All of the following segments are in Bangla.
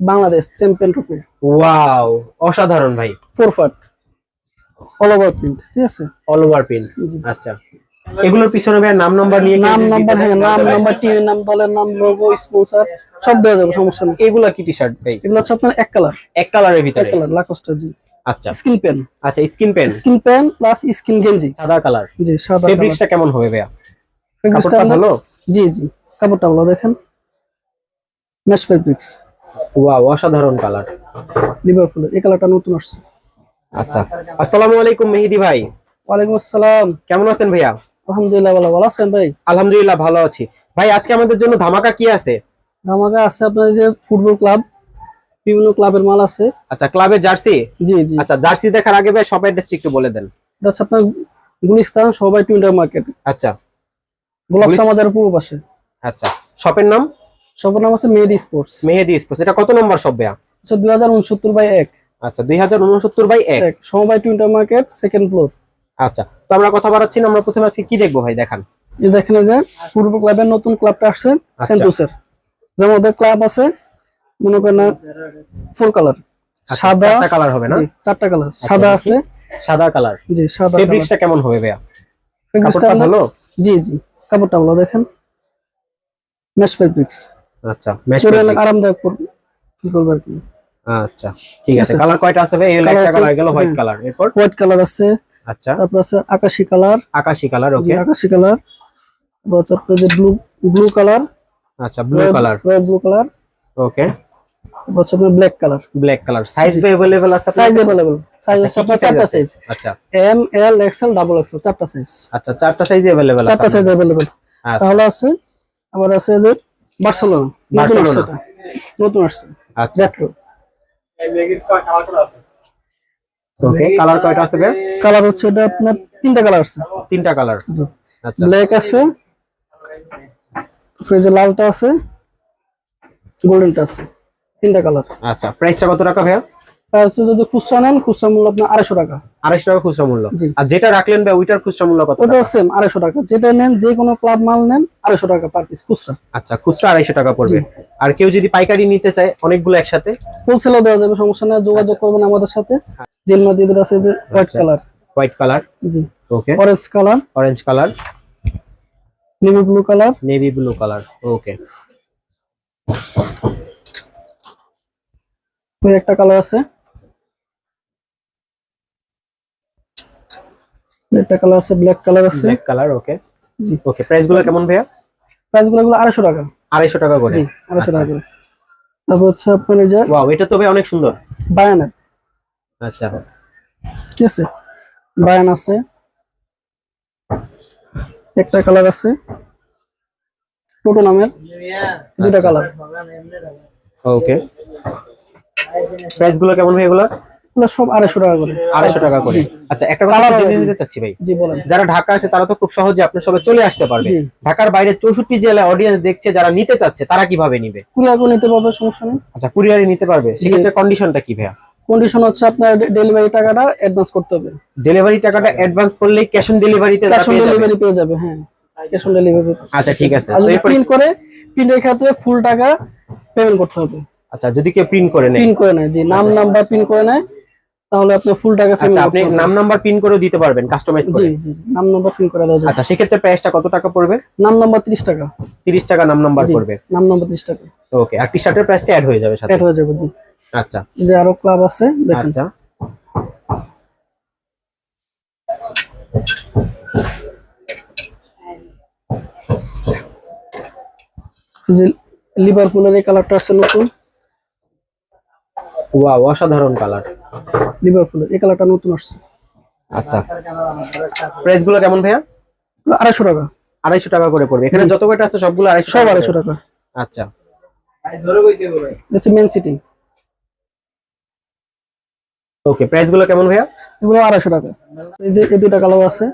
Bangladesh champion trophy. ওয়াও অসাধারণ ভাই। ফোর ফাট অল ওভার প্রিন্ট ঠিক আছে? অল ওভার প্রিন্ট আচ্ছা। এগুলোর পিছনে ভাই নাম নাম্বার নিয়ে নাম নাম্বার হ্যাঁ নাম নাম্বার টিমের নাম দলের নাম লোগো স্পন্সর সব দেওয়া যাবে সমস্যা নেই। এগুলা কি টি শার্ট ভাই? এগুলো হচ্ছে আপনার এক কালার এক কালারের ভিতরে? এক কালার লাকোস্টা জি। আচ্ছা। স্কিন পেন আচ্ছা skin pen skin pen plus skin গেঞ্জি সাদা কালার জি সাদা কালার ফেব্রিক্সটা কেমন হবে ভাইয়া? ফেব্রিক্সটা ভালো? জি জি। কাপড়টা ভালো দেখেন। ম্যাশ ফেব্রিক্স ওয়াও অসাধারণ কালার লিভারপুলের এই কালারটা নতুন আসছে। আচ্ছা আসসালামু আলাইকুম মেহেদি ভাই। ওয়ালাইকুম আসসালাম। কেমন আছেন ভাইয়া? আলহামদুলিল্লাহ ভালো ভালো আছেন ভাই? আলহামদুলিল্লাহ ভালো আছি। ভাই আজকে আমাদের জন্য ধামাকা কি আছে? ধামাকা আছে আপনার যে ফুটবল ক্লাব বিভিন্ন ক্লাবের মাল আছে। আচ্ছা ক্লাবের জার্সি জি জি। আচ্ছা জার্সি দেখার আগে ভাই শপের অ্যাড্রেসটা একটু বলে দেন। এটা হচ্ছে আপনার গুলিস্তান সবাই টুইন্টার মার্কেট। আচ্ছা। গোলাপ সমাজের পূর্ব পাশে। আচ্ছা শপের নাম? সবার নাম আছে মেহেদি স্পোর্টস। মেহেদি স্পোর্টস এটা কত নম্বর শপ ভাইয়া? আচ্ছা দুই হাজার উনসত্তর বাই এক। আচ্ছা দুই হাজার উনসত্তর বাই এক। সমবায় টুইন্টার মার্কেট সেকেন্ড ফ্লোর। আচ্ছা তো আমরা কথা বাড়াচ্ছি না আমরা প্রথমে আজকে কি দেখব ভাই দেখান। এই দেখেন যে ফুটবল ক্লাবের নতুন ক্লাবটা আসছে আচ্ছা। সেন্টুসের। এর মধ্যে ক্লাব আছে মনে করেন ফুল কালার সাদা আচ্ছা, কালার হবে না? চারটা কালার সাদা আছে। সাদা কালার জি সাদা ফেব্রিক্সটা কেমন হবে ভাইয়া? ফেব্রিক্সটা ভালো? জি জি কাপড়টা ভালো দেখেন। ম্যাশ ফেব্রিক্স আচ্ছা ম্যাচ আরামদায়ক ফিল করবে আর কি। আচ্ছা ঠিক আছে আছে। কালার কয়টা আছে ভাই? এই একটা কালার গেল হোয়াইট হ্যাঁ। কালার এরপর? হোয়াইট কালার আছে আচ্ছা। তারপর আছে আকাশি কালার আকাশি কালার ওকে আকাশি কালার তারপর হচ্ছে যে ব্লু ব্লু কালার আচ্ছা blue colour royal blue colour okay তারপর হচ্ছে black colour black colour size available আছে সাইজ? অ্যাভেলেবল সাইজ আছে আপনার চারটা সাইজ আচ্ছা। M L XL double XL চারটা সাইজ আচ্ছা চারটা সাইজ অ্যাভেলেবল আছে চারটা সাইজ আচ্ছা। তাহলে আছে আবার আছে যে বার্সেলোনা নতুন বার্সেলোনা। নতুন আসছে আচ্ছা। রেট্রো ওকে কালার কয়টা আছে কালার হচ্ছে এটা আপনার তিনটা কালার আছে। তিনটা কালার আচ্ছা। ব্ল্যাক আছে তারপরে লালটা আছে গোল্ডেনটা আছে তিনটা কালার আচ্ছা প্রাইসটা কত টাকা ভাইয়া? হচ্ছে যদি খুচরা নেন খুচরা মূল্য আপনার আড়াইশো টাকা। আড়াইশো টাকা খুচরা মূল্য। আর যেটা রাখলেন ভাই ওইটার খুচরা মূল্য কত টাকা? সেম আড়াইশো টাকা। যেটা নেন যে কোনো ক্লাব মাল নেন আড়াইশো টাকা পার পিস খুচরা। আচ্ছা খুচরা আড়াইশো টাকা পড়বে। আর কেউ যদি পাইকারি নিতে চায় অনেকগুলো একসাথে? হোলসেলও দেওয়া যাবে সমস্যা নেই যোগাযোগ করবেন আমাদের সাথে। জেল মাদিদের আছে যে হোয়াইট আচ্ছা। কালার হোয়াইট কালার জি। Okay orange colour orange colour navy blue colour navy blue colour okay একটা কালার আছে। একটা কালার আছে ব্ল্যাক কালার আছে। ব্ল্যাক কালার ওকে জি। ওকে প্রাইসগুলো কেমন ভাইয়া? প্রাইসগুলো আড়াইশো টাকা। আড়াইশো টাকা করে। জি আড়াইশো আচ্ছা। টাকা করে। তারপর হচ্ছে আপনার এই যে ওয়াও এটা তো ভাই অনেক সুন্দর। বায়ানের আচ্ছা। ঠিক আছে? বায়ান আছে। একটা কালার আছে। টোটো নামের। দুটা। কালার ওকে প্রাইসগুলো কেমন ভাই এগুলো? এগুলো সব আড়াইশো টাকা করে। আড়াইশো টাকা করে। আচ্ছা একটা কথা জেনে নিতে চাচ্ছি ভাই। জি বলেন। যারা ঢাকা আসে তারা তো খুব সহজে আপনার সবাই চলে আসতে পারবে। ঢাকার বাইরে চৌষট্টি জেলায় অডিয়েন্স দেখছে যারা নিতে চাচ্ছে তারা কীভাবে নিবে? কুরিয়ার নিতে পারবে সমস্যা নেই। আচ্ছা কুরিয়ারে নিতে পারবে। সেক্ষেত্রে কন্ডিশনটা কি ভাইয়া? কন্ডিশন হচ্ছে আপনার ডেলিভারি টাকাটা অ্যাডভান্স করতে হবে। ডেলিভারি টাকাটা অ্যাডভান্স করলেই ক্যাশ অন ডেলিভারিতে ক্যাশ অন ডেলিভারি পেয়ে যাবে হ্যাঁ। ক্যাশ অন ডেলিভারি আচ্ছা ঠিক আছে। প্রিন্ট করে প্রিন্টের ক্ষেত্রে ফুল টাকা পেমেন্ট করতে হবে। আচ্ছা যদি কেউ প্রিন্ট করে নেয়। প্রিন্ট করে নেয় যে নাম নাম্বার প্রিন্ট করে নেয়। তাহলে আপনি ফুল টাকা আচ্ছা আপনি নাম নাম্বার পিন করে দিতে পারবেন কাস্টমাইজ করে। জি জি নাম নাম্বার প্রিন্ট করে দেওয়া যাবে। আচ্ছা সেক্ষেত্রে প্রাইসটা কত টাকা পড়বে? নাম নাম্বার 30 টাকা। তিরিশ টাকা নাম নাম্বার পড়বে। নাম নাম্বার 30 টাকা। ওকে আর টি শার্টের প্রাইসটা অ্যাড হয়ে যাবে সাথে। অ্যাড হয়ে যাবে জি। আচ্ছা। যে আরও ক্লাব আছে দেখেন। আচ্ছা। যে লিভারপুলের এই কালারটা আছে নতুন। ওয়াও অসাধারণ কালার লিভারপুলের এই কালারটা নতুন আসছে। আচ্ছা। প্রাইসগুলো কেমন ভাইয়া? আড়াইশো টাকা। আড়াইশো টাকা করে পড়বে। এখানে যত কয়টা আছে সবগুলো আড়াইশো সব টাকা আড়াইশো টাকা। আচ্ছা। মেন সিটি ওকে প্রাইসগুলো কেমন ভাইয়া? এগুলো আড়াইশো টাকা। এই যে এই দুটা কালার আছে।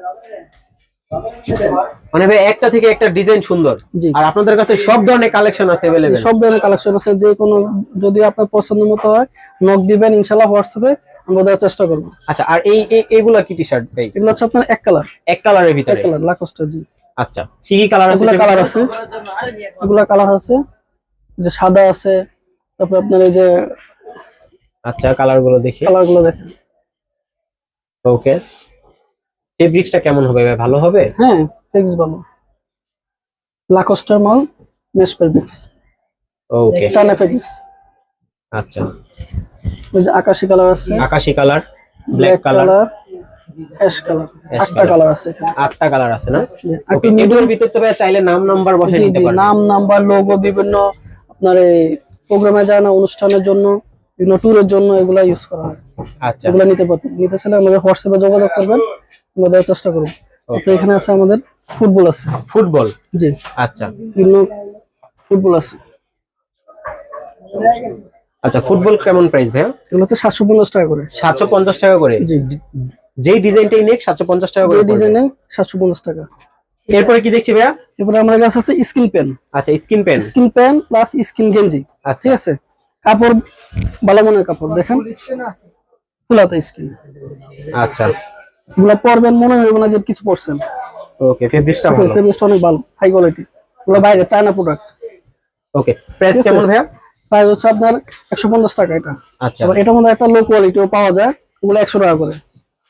মানে ভাই একটা থেকে একটা ডিজাইন সুন্দর। আর আপনাদের কাছে সব ধরনের কালেকশন আছে অ্যাভেলেবেল সব ধরনের কালেকশন আছে যে কোনো যদি আপনার পছন্দ মতো হয় নক দিবেন ইনশাল্লাহ হোয়াটসঅ্যাপে আমরা দেওয়ার চেষ্টা করব। আচ্ছা আর এই এগুলা কি টি শার্ট ভাই? এগুলো হচ্ছে আপনার এক কালার এক কালারের এক ভিতরে কালার লাকোস্টা জি। আচ্ছা কি কি কালার আছে কালার আছে। এগুলা কালার আছে। যে সাদা আছে তারপর আপনার এই যে আচ্ছা কালারগুলো দেখি। কালারগুলো দেখেন। ওকে ফেব্রিক্সটা কেমন হবে ভাই? ভালো হবে? হ্যাঁ ফিক্স ভালো লাকোস্টার মাল mesh fabrics okay China fabrics আচ্ছা। ওই যে আকাশি কালার আছে। আকাশি colour black colour ash colour আটটা কালার আছে এখানে। আটটা কালার আছে না? একটু এগুলোর ভিতর তো চাইলে নাম নাম্বার বসে নিতে পারবেন। নাম নাম্বার লোগো বিভিন্ন আপনার এই প্রোগ্রামে যায় না অনুষ্ঠানের জন্য বিভিন্ন ট্যুরের জন্য এগুলা ইউজ করা হয়। আচ্ছা। এগুলো নিতে পারবেন। নিতে চাইলে আমাদের হোয়াটসঅ্যাপে যোগাযোগ করবেন। আমরা দেওয়ার চেষ্টা করব। এখানে আছে আমাদের। ফুটবল আছে। ফুটবল? জি। আচ্ছা। বিভিন্ন ফুটবল আছে। আচ্ছা ফুটবল কেমন প্রাইস ভাই এগুলো হচ্ছে সাতশো পঞ্চাশ টাকা করে। সাতশো পঞ্চাশ টাকা করে? জি। যেই ডিজাইনটাই নেক সাতশো পঞ্চাশ টাকা করে। ডিজাইনে সাতশো পঞ্চাশ টাকা। এরপরে কি দেখছি ভাইয়া? এরপরে আমাদের কাছে আছে স্কিন পেন। আচ্ছা skin pen. Skin pen plus skin গেঞ্জি। আচ্ছা। ঠিক আছে? কাপড় ভালো মানের কাপড় দেখেন। ফুলাতে স্কিন। আচ্ছা। এগুলো পরবেন মনে হইব না যে কিছু পরছেন। ওকে ফেব্রিক্সটা ভালো। ফেব্রিক্সটা অনেক ভালো হাই কোয়ালিটি এগুলো বাইরে চায়না প্রোডাক্ট ওকে প্রাইস কেমন ভাইয়া? প্রাইস হচ্ছে আপনার একশো পঞ্চাশ টাকা এটা। আচ্ছা। আবার এটার মধ্যে একটা লো কোয়ালিটিও পাওয়া যায় ওগুলো একশো টাকা করে।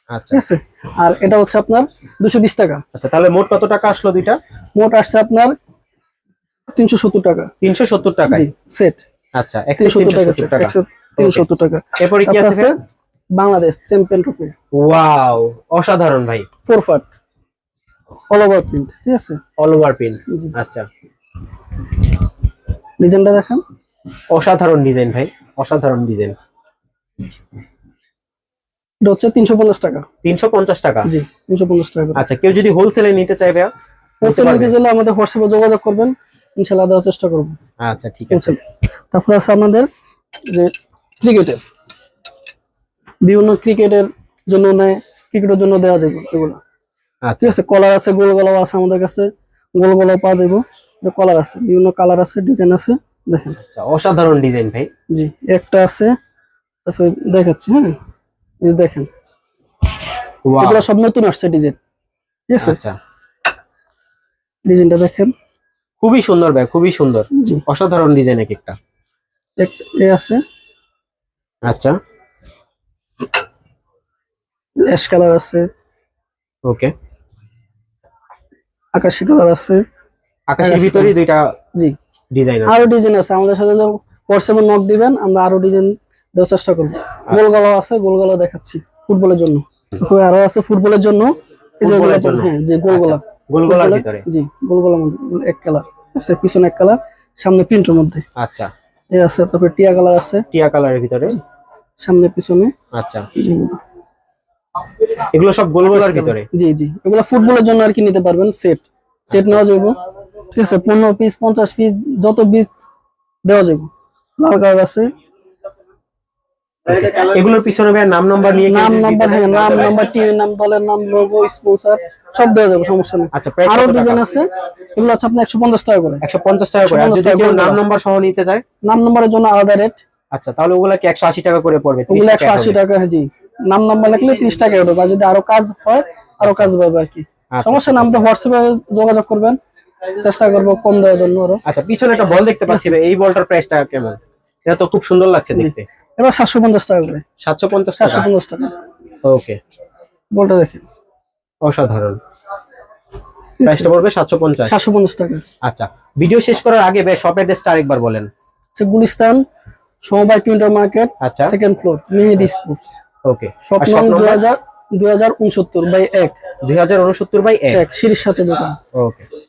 আচ্ছা। ঠিক আছে? আর এটা হচ্ছে আপনার দুশো বিশ টাকা। আচ্ছা তাহলে মোট কত টাকা আসলো দুইটা? মোট আসছে আপনার তিনশো সত্তর টাকা। তিনশো সত্তর টাকায়? জি সেট আচ্ছা তিনশো একশো সত্তর টাকা সত্তর টাকা। একশো তিনশো টাকা। এরপরে কি আছে আছে বাংলাদেশ চ্যাম্পিয়ন ট্রফি। ওয়াও অসাধারণ ভাই। ফোর ফাট অল ওভার প্রিন্ট ঠিক আছে। অল ওভার পিন জি। আচ্ছা। ডিজাইনটা দেখেন। অসাধারণ ডিজাইন ভাই অসাধারণ ডিজাইন। এটা হচ্ছে টাকা। টাকা? জি আচ্ছা কেউ যদি হোলসেলে নিতে ভাইয়া? হোলসেল নিতে চাইলে আমাদের হোয়াটসঅ্যাপে যোগাযোগ করবেন। ইনশাল্লাহ দেওয়ার চেষ্টা করব। আচ্ছা ঠিক আছে। তারপর আছে আমাদের যে ক্রিকেটের। বিভিন্ন ক্রিকেটের জন্য নেয় ক্রিকেটের জন্য দেওয়া যাবে এগুলো। ঠিক আছে কলার আছে গোল গলাও আছে আমাদের কাছে। গোল গলাও পাওয়া যাবে যে কলার আছে বিভিন্ন কালার আছে ডিজাইন আছে দেখেন। আচ্ছা অসাধারণ ডিজাইন ভাই। জি একটা আছে তারপরে দেখাচ্ছি হ্যাঁ। এই যে দেখেন। এগুলো সব নতুন আসছে ডিজাইন ঠিক আছে? আচ্ছা। ডিজাইনটা দেখেন। খুবই সুন্দর ভাই খুবই সুন্দর। জি। অসাধারণ ডিজাইন এক একটা। এক- এ আছে। আচ্ছা। অ্যাশ কালার আছে। ওকে আকাশি কালার আছে। আকাশের আকাশি ভিতরেই দুইটা জি। ডিজাইন আছে। আরও ডিজাইন আছে। আমাদের সাথে যে হোয়াটসঅ্যাপে নক দিবেন আমরা আরও ডিজাইন দেওয়ার চেষ্টা করব। গোল গলা আছে গোল গলা দেখাচ্ছি ফুটবলের জন্য। আরও আছে ফুটবলের জন্য। এই যে হ্যাঁ যে গোল গলা গোল গলার ভিতরে। জি গোল গলার মধ্যে এক কালার আছে পিছনে এক কালার সামনে প্রিন্টের মধ্যে। আচ্ছা। এ আছে তারপরে টিয়া কালার আছে। টিয়া কালারের ভিতরে? সামনে পিছনে। আচ্ছা। এগুলো সব গোল ভিতরে? জি জি। এগুলো ফুটবলের জন্য আর কি নিতে পারবেন সেট সেট নেওয়া যাবে ঠিক আছে পনেরো পিস পঞ্চাশ পিস যত পিস দেওয়া যাবে লাল কালার আছে। এগুলোর পিছনে ভাই নাম নাম্বার নিয়ে নাম নাম্বার হ্যাঁ নাম নাম্বার টিভি নাম দলের নাম লোগো স্পন্সর সব দেওয়া যাবে সমস্যা নেই। আচ্ছা প্রাইস আরও ডিজাইন আছে এগুলো আছে আপনার একশো পঞ্চাশ টাকা করে। একশো পঞ্চাশ টাকা করে। আর যদি কেউ নাম। নাম্বার সহ নিতে চায়? নাম নাম্বারের জন্য আলাদা রেট আচ্ছা তাহলে ওগুলা কি একশো আশি টাকা করে পড়বে 30 ওগুলো টাকা একশো আশি টাকা হ্যাঁ জি। নাম নাম্বার লাগলে ত্রিশ টাকা হবে বা যদি আরও কাজ হয় আরও কাজ পাবে আর কি। আচ্ছা, সমস্যা না আমাদের হোয়াটসঅ্যাপে যোগাযোগ করবেন। চেষ্টা করব কম দেওয়ার জন্য আরও। আচ্ছা পিছনে একটা বল দেখতে পাচ্ছি এই বলটার প্রাইসটা কেমন? এটা তো খুব সুন্দর লাগছে দেখতে। এবার সাতশো পঞ্চাশ টাকা করে। সাতশো পঞ্চাশ সাতশো পঞ্চাশ টাকা। ওকে বলটা দেখেন। অসাধারণ। প্রাইসটা পড়বে সাতশো পঞ্চাশ। সাতশো পঞ্চাশ টাকা। আচ্ছা ভিডিও শেষ করার আগে ভাই শপের ড্রেসটা আরেকবার বলেন। গুলিস্তান সমবায় টুইন্টার মার্কেট আচ্ছা। Second floor Mehedi sports okay দুই হাজার উনসত্তর বাই এক। দুই হাজার উনসত্তর বাই এক। এক সাথে দোকান ওকে